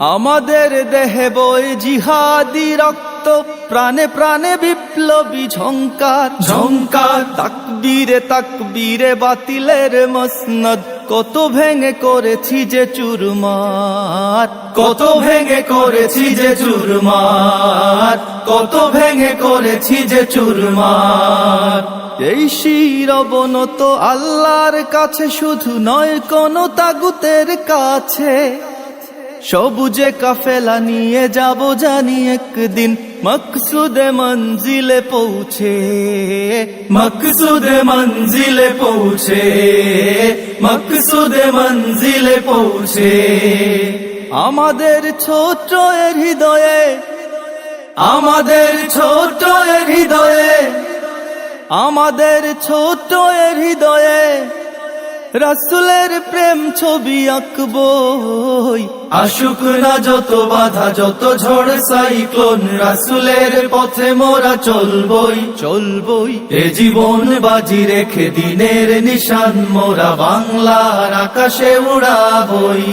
আমাদের দেহে বই জিহাদি রক্ত প্রাণে প্রাণে বিপ্লবী ঝঙ্কার ঝঙ্কার তাকবীরে তাকবীরে বাতিলের মসনদ। কত ভেঙে করেছি যে চুরমার। কত ভেঙে করেছি যে চুরমার। কত ভেঙে করেছি যে চুরমার। এই শিরবনত আল্লাহর কাছে শুধু নয় কোন তাগুতের কাছে। সবুজে কাফেলা নিয়ে যাব জানি একদিন। মকসুদে মঞ্জিলে পৌঁছে, মকসুদে মঞ্জিলে পৌঁছে, মকসুদে মঞ্জিলে পৌঁছে। আমাদের ছোট এর হৃদয়ে, আমাদের ছোট এর হৃদয়ে, আমাদের ছোট এর হৃদয়ে রাসুলের প্রেম ছবি আঁকবই আশুক না যত বাধা যত ঝড় সাইক্লোন রাসুলের পথে মোরা চলবই। চলবই। এ জীবন বাজি রেখে দিনের নিশান মোরা বাংলার আকাশে উড়াবই।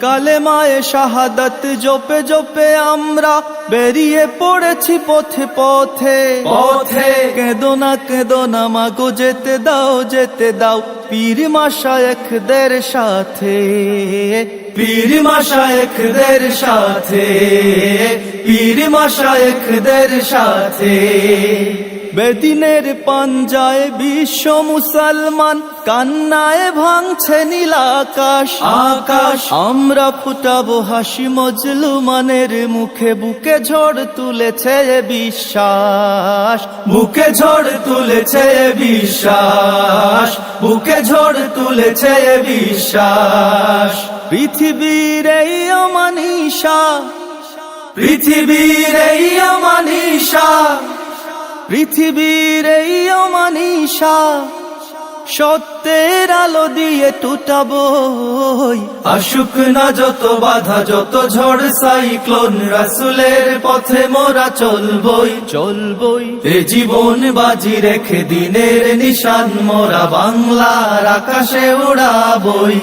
কালে মায়ে শাহাদত জপে জপে আমরা বেরিয়ে পড়েছি পথে পথে। পথে। কেদো না কেদো না মাগো যেতে দাও যেতে দাও। পীর মাশায়েখদের সাথে। পীর মাশায়েখদের সাথে। পীর মাশায়েখদের সাথে। বেদিনের পাঞ্জায় বিশ্ব মুসলমান কান্নায় ভাঙছে নীল আকাশ। আকাশ। আমরা ফুটাবো হাসি মজলুমানের মুখে বুকে ঝড় তুলেছে বিশ্বাস। বুকে ঝড় তুলেছে বিশ্বাস। বুকে ঝড় তুলেছে বিশ্বাস। পৃথিবীর এই অমানিসা পৃথিবীর এই অমানিসা পৃথিবীর এই অমানিসা সত্যের আলো দিয়ে টুটাবই আশুক না যত বাধা যত ঝড় সাইক্লোন রাসুলের পথে মোরা চলবই। চলবই। এ জীবন বাজি রেখে দিনের নিশান মোরা বাংলার আকাশে উড়াবই।